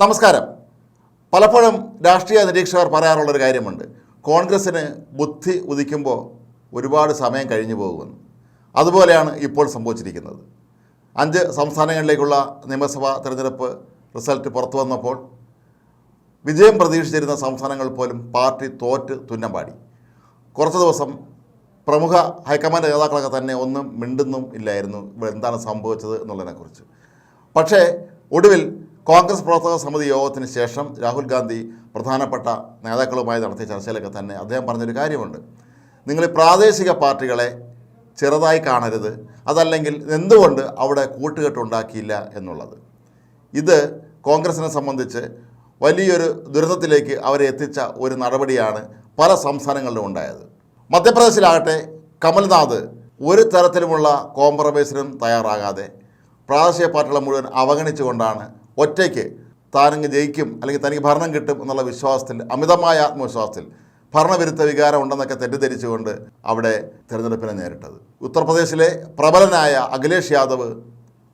നമസ്കാരം. പലപ്പോഴും രാഷ്ട്രീയ നിരീക്ഷകർ പറയാറുള്ളൊരു കാര്യമുണ്ട്. കോൺഗ്രസ്സിന് ബുദ്ധി ഉദിക്കുമ്പോൾ ഒരുപാട് സമയം കഴിഞ്ഞു പോകുമെന്ന് അതുപോലെയാണ് ഇപ്പോൾ സംഭവിച്ചിരിക്കുന്നത്. അഞ്ച് സംസ്ഥാനങ്ങളിലേക്കുള്ള നിയമസഭാ തെരഞ്ഞെടുപ്പ് റിസൾട്ട് പുറത്തു വന്നപ്പോൾ വിജയം പ്രതീക്ഷിച്ചിരുന്ന സംസ്ഥാനങ്ങൾ പോലും പാർട്ടി തോറ്റ് തുന്നം പാടി. കുറച്ച് ദിവസം പ്രമുഖ ഹൈക്കമാൻഡ് നേതാക്കളൊക്കെ തന്നെ ഒന്നും മിണ്ടുന്നും ഇല്ലായിരുന്നു എന്താണ് സംഭവിച്ചത് എന്നുള്ളതിനെക്കുറിച്ച്. പക്ഷേ ഒടുവിൽ കോൺഗ്രസ് പ്രവർത്തക സമിതി യോഗത്തിന് ശേഷം രാഹുൽ ഗാന്ധി പ്രധാനപ്പെട്ട നേതാക്കളുമായി നടത്തിയ ചർച്ചയിലൊക്കെ തന്നെ അദ്ദേഹം പറഞ്ഞൊരു കാര്യമുണ്ട്. നിങ്ങൾ പ്രാദേശിക പാർട്ടികളെ ചെറുതായി കാണരുത്. അതല്ലെങ്കിൽ എന്തുകൊണ്ട് അവിടെ കൂട്ടുകെട്ടുണ്ടാക്കിയില്ല എന്നുള്ളത്. ഇത് കോൺഗ്രസിനെ സംബന്ധിച്ച് വലിയൊരു ദുരന്തത്തിലേക്ക് അവരെ എത്തിച്ച ഒരു നടപടിയാണ് പല സംസ്ഥാനങ്ങളിലും ഉണ്ടായത്. മധ്യപ്രദേശിലാകട്ടെ കമൽനാഥ് ഒരു തരത്തിലുമുള്ള കോംപ്രമൈസിനും തയ്യാറാകാതെ പ്രാദേശിക പാർട്ടികളെ മുഴുവൻ അവഗണിച്ചുകൊണ്ടാണ് ഒറ്റയ്ക്ക് താനങ്ങ് ജയിക്കും അല്ലെങ്കിൽ തനിക്ക് ഭരണം കിട്ടും എന്നുള്ള വിശ്വാസത്തിൽ അമിതമായ ആത്മവിശ്വാസത്തിൽ ഭരണവിരുദ്ധ വികാരം ഉണ്ടെന്നൊക്കെ തെറ്റിദ്ധരിച്ചുകൊണ്ട് അവിടെ തിരഞ്ഞെടുപ്പിനെ നേരിട്ടത്. ഉത്തർപ്രദേശിലെ പ്രബലനായ അഖിലേഷ് യാദവ്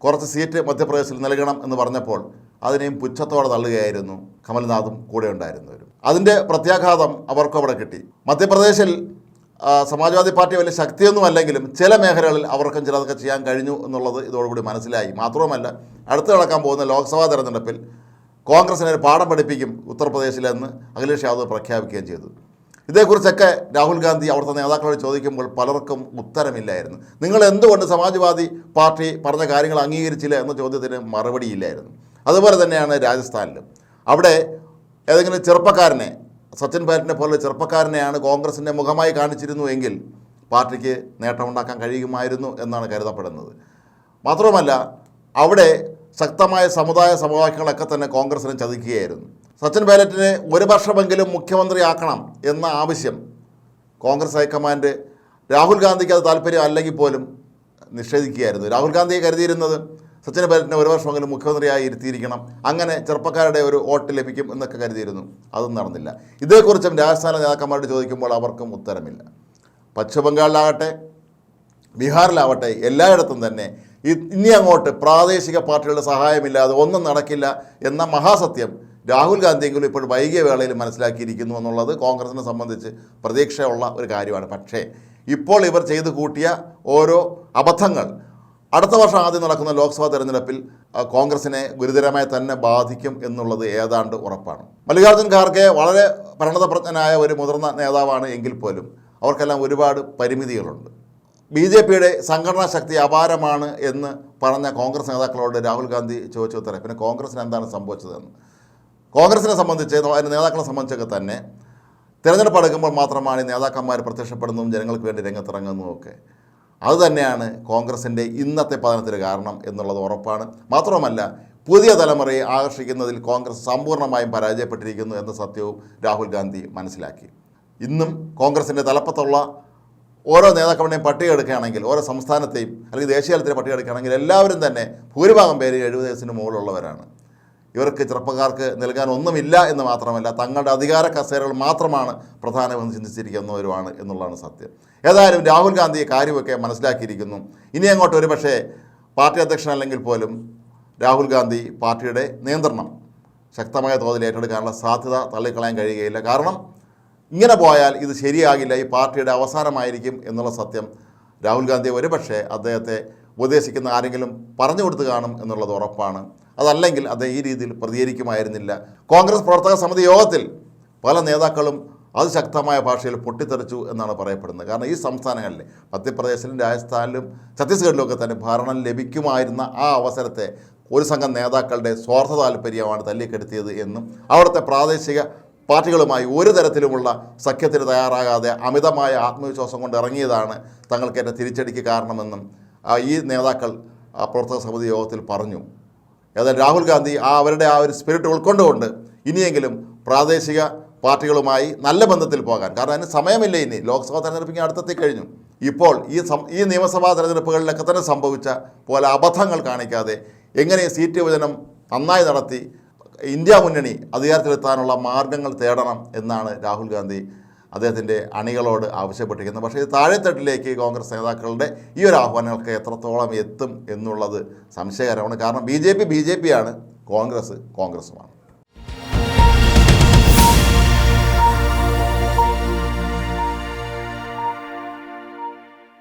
കുറച്ച് സീറ്റ് മധ്യപ്രദേശിൽ നൽകണം എന്ന് പറഞ്ഞപ്പോൾ അതിനെയും പുച്ഛത്തോടെ തള്ളുകയായിരുന്നു കമൽനാഥും കൂടെ ഉണ്ടായിരുന്നവരും അതിന്റെ പ്രത്യാഘാതം അവർക്കും അവിടെ കിട്ടി. മധ്യപ്രദേശിൽ സമാജ്വാദി പാർട്ടി വലിയ ശക്തിയൊന്നും അല്ലെങ്കിലും ചില മേഖലകളിൽ അവർക്കും ചിലതൊക്കെ ചെയ്യാൻ കഴിഞ്ഞു എന്നുള്ളത് ഇതോടുകൂടി മനസ്സിലായി. മാത്രവുമല്ല അടുത്ത് നടക്കാൻ പോകുന്ന ലോക്സഭാ തെരഞ്ഞെടുപ്പിൽ കോൺഗ്രസിനെ ഒരു പാഠം പഠിപ്പിക്കും ഉത്തർപ്രദേശിലെന്ന് അഖിലേഷ് യാദവ് പ്രഖ്യാപിക്കുകയും ചെയ്തു. ഇതേക്കുറിച്ചൊക്കെ രാഹുൽ ഗാന്ധി അവിടുത്തെ നേതാക്കളോട് ചോദിക്കുമ്പോൾ പലർക്കും ഉത്തരമില്ലായിരുന്നു. നിങ്ങൾ എന്തുകൊണ്ട് സമാജ്വാദി പാർട്ടി പറഞ്ഞ കാര്യങ്ങൾ അംഗീകരിച്ചില്ല എന്ന ചോദ്യത്തിന് മറുപടിയില്ലായിരുന്നു. അതുപോലെ തന്നെയാണ് രാജസ്ഥാനിലും. അവിടെ ഏതെങ്കിലും ചെറുപ്പക്കാരനെ സച്ചിൻ പൈലറ്റിനെ പോലെ ചെറുപ്പക്കാരനെയാണ് കോൺഗ്രസിന്റെ മുഖമായി കാണിച്ചിരുന്നു എങ്കിൽ പാർട്ടിക്ക് നേട്ടമുണ്ടാക്കാൻ കഴിയുമായിരുന്നു എന്നാണ് കരുതപ്പെടുന്നത്. മാത്രവുമല്ല അവിടെ ശക്തമായ സമുദായ സമവാക്യങ്ങളൊക്കെ തന്നെ കോൺഗ്രസിനെ ചതിക്കുകയായിരുന്നു. സച്ചിൻ പൈലറ്റിനെ ഒരു വർഷമെങ്കിലും മുഖ്യമന്ത്രിയാക്കണം എന്ന ആവശ്യം കോൺഗ്രസ് ഹൈക്കമാൻഡ് രാഹുൽ ഗാന്ധിക്ക് അത് താല്പര്യം അല്ലെങ്കിൽ പോലും നിഷേധിക്കുകയായിരുന്നു. രാഹുൽ ഗാന്ധിയെ കരുതിയിരുന്നത് സച്ചിൻ പൈലറ്റിനെ ഒരു വർഷമെങ്കിലും മുഖ്യമന്ത്രിയായി ഇരുത്തിയിരിക്കണം. അങ്ങനെ ചെറുപ്പക്കാരുടെ ഒരു വോട്ട് ലഭിക്കും എന്നൊക്കെ കരുതിയിരുന്നു. അതും നടന്നില്ല. ഇതേക്കുറിച്ചും രാജസ്ഥാന നേതാക്കന്മാരോട് ചോദിക്കുമ്പോൾ അവർക്കും ഉത്തരമില്ല. പശ്ചിമ ബംഗാളിലാകട്ടെ ബീഹാറിലാവട്ടെ എല്ലായിടത്തും തന്നെ ഇനി അങ്ങോട്ട് പ്രാദേശിക പാർട്ടികളുടെ സഹായമില്ലാതെ ഒന്നും നടക്കില്ല എന്ന മഹാസത്യം രാഹുൽ ഗാന്ധിയെങ്കിലും ഇപ്പോൾ വൈകിയ വേളയിൽ മനസ്സിലാക്കിയിരിക്കുന്നു എന്നുള്ളത് കോൺഗ്രസിനെ സംബന്ധിച്ച് പ്രതീക്ഷയുള്ള ഒരു കാര്യമാണ്. പക്ഷേ ഇപ്പോൾ ഇവർ ചെയ്തു കൂട്ടിയ ഓരോ അബദ്ധങ്ങൾ അടുത്ത വർഷം ആദ്യം നടക്കുന്ന ലോക്സഭാ തെരഞ്ഞെടുപ്പിൽ കോൺഗ്രസിനെ ഗുരുതരമായി തന്നെ ബാധിക്കും എന്നുള്ളത് ഏതാണ്ട് ഉറപ്പാണ്. മല്ലികാർജുൻ ഖാർഗെ വളരെ പരിണതപ്രജ്ഞനായ ഒരു മുതിർന്ന നേതാവാണ് എങ്കിൽ പോലും അവർക്കെല്ലാം ഒരുപാട് പരിമിതികളുണ്ട്. ബി ജെ പിയുടെ സംഘടനാ ശക്തി അപാരമാണ് എന്ന് പറഞ്ഞ കോൺഗ്രസ് നേതാക്കളോട് രാഹുൽ ഗാന്ധി ചോദിച്ചു ഉത്തരം. പിന്നെ കോൺഗ്രസിന് എന്താണ് സംഭവിച്ചതെന്ന്. കോൺഗ്രസിനെ സംബന്ധിച്ച് അതിന്റെ നേതാക്കളെ സംബന്ധിച്ചൊക്കെ തന്നെ തിരഞ്ഞെടുപ്പ് അടുക്കുമ്പോൾ മാത്രമാണ് നേതാക്കന്മാർ പ്രത്യക്ഷപ്പെടുന്നതും ജനങ്ങൾക്ക് വേണ്ടി രംഗത്തിറങ്ങുന്നതും ഒക്കെ. അതുതന്നെയാണ് കോൺഗ്രസിന്റെ ഇന്നത്തെ പതനത്തിന് കാരണം എന്നുള്ളത് ഉറപ്പാണ്. മാത്രവുമല്ല പുതിയ തലമുറയെ ആകർഷിക്കുന്നതിൽ കോൺഗ്രസ് സമ്പൂർണമായും പരാജയപ്പെട്ടിരിക്കുന്നു എന്ന സത്യവും രാഹുൽ ഗാന്ധി മനസ്സിലാക്കി. ഇന്നും കോൺഗ്രസിന്റെ തലപ്പത്തുള്ള ഓരോ നേതാക്കളുടെയും പട്ടിക എടുക്കുകയാണെങ്കിൽ ഓരോ സംസ്ഥാനത്തെയും അല്ലെങ്കിൽ ദേശീയ തലത്തിലെ പട്ടിക എടുക്കുകയാണെങ്കിൽ എല്ലാവരും തന്നെ ഭൂരിഭാഗം പേര് എഴുപത് വയസ്സിന് മുകളിലുള്ളവരാണ്. ഇവർക്ക് ചെറുപ്പക്കാർക്ക് നൽകാൻ ഒന്നുമില്ല എന്ന് മാത്രമല്ല തങ്ങളുടെ അധികാര കസേരകൾ മാത്രമാണ് പ്രധാനമെന്ന് ചിന്തിച്ചിരിക്കുന്നവരുമാണ് എന്നുള്ളതാണ് സത്യം. ഏതായാലും രാഹുൽ ഗാന്ധി കാര്യമൊക്കെ മനസ്സിലാക്കിയിരിക്കുന്നു. ഇനി അങ്ങോട്ട് ഒരു പക്ഷേ പാർട്ടി അധ്യക്ഷൻ അല്ലെങ്കിൽ പോലും രാഹുൽ ഗാന്ധി പാർട്ടിയുടെ നിയന്ത്രണം ശക്തമായ തോതിൽ ഏറ്റെടുക്കാനുള്ള സാധ്യത തള്ളിക്കളയാൻ കഴിയുകയില്ല. കാരണം ഇങ്ങനെ പോയാൽ ഇത് ശരിയാകില്ല ഈ പാർട്ടിയുടെ അവസാനമായിരിക്കും എന്നുള്ള സത്യം രാഹുൽ ഗാന്ധി ഒരുപക്ഷെ അദ്ദേഹത്തെ ഉപദേശിക്കുന്ന ആരെങ്കിലും പറഞ്ഞു കൊടുത്തു കാണും എന്നുള്ളത് ഉറപ്പാണ്. അതല്ലെങ്കിൽ അദ്ദേഹം ഈ രീതിയിൽ പ്രതികരിക്കുമായിരുന്നില്ല. കോൺഗ്രസ് പ്രവർത്തക സമിതി യോഗത്തിൽ പല നേതാക്കളും അതിശക്തമായ ഭാഷയിൽ പൊട്ടിത്തെറിച്ചു എന്നാണ് പറയപ്പെടുന്നത്. കാരണം ഈ സംസ്ഥാനങ്ങളിൽ മധ്യപ്രദേശിലും രാജസ്ഥാനിലും ഛത്തീസ്ഗഡിലും ഒക്കെ തന്നെ ഭരണം ലഭിക്കുമായിരുന്ന ആ അവസരത്തെ ഒരു സംഘം നേതാക്കളുടെ സ്വാർത്ഥ താല്പര്യമാണ് തല്ലിക്കെടുത്തിയത് എന്നും അവിടുത്തെ പ്രാദേശിക പാർട്ടികളുമായി ഒരു തരത്തിലുമുള്ള സഖ്യത്തിന് തയ്യാറാകാതെ അമിതമായ ആത്മവിശ്വാസം കൊണ്ട് ഇറങ്ങിയതാണ് തങ്ങൾക്കേറ്റ തിരിച്ചടിക്ക് കാരണമെന്നും ഈ നേതാക്കൾ പ്രവർത്തക സമിതി യോഗത്തിൽ പറഞ്ഞു. ഏതായാലും രാഹുൽ ഗാന്ധി ആ അവരുടെ ആ ഒരു സ്പിരിറ്റ് ഉൾക്കൊണ്ടുകൊണ്ട് ഇനിയെങ്കിലും പ്രാദേശിക പാർട്ടികളുമായി നല്ല ബന്ധത്തിൽ പോകാൻ. കാരണം അതിന് സമയമില്ല ഇനി. ലോക്സഭാ തെരഞ്ഞെടുപ്പിന് അടുത്തെത്തി കഴിഞ്ഞു. ഇപ്പോൾ ഈ ഈ നിയമസഭാ തെരഞ്ഞെടുപ്പുകളിലൊക്കെ തന്നെ സംഭവിച്ച പോലെ അബദ്ധങ്ങൾ കാണിക്കാതെ എങ്ങനെ സീറ്റ് വിഭജനം നന്നായി നടത്തി ഇന്ത്യ മുന്നണി അധികാരത്തിലെത്താനുള്ള മാർഗങ്ങൾ തേടണം എന്നാണ് രാഹുൽ ഗാന്ധി അദ്ദേഹത്തിന്റെ അണികളോട് ആവശ്യപ്പെട്ടിരിക്കുന്നത് പക്ഷേ ഇത് താഴെത്തട്ടിലേക്ക് കോൺഗ്രസ് നേതാക്കളുടെ ഈ ഒരു ആഹ്വാനങ്ങൾക്ക് എത്രത്തോളം എത്തും എന്നുള്ളത് സംശയകരമാണ്. കാരണം B J P B J പിയാണ് കോൺഗ്രസ് കോൺഗ്രസുമാണ്.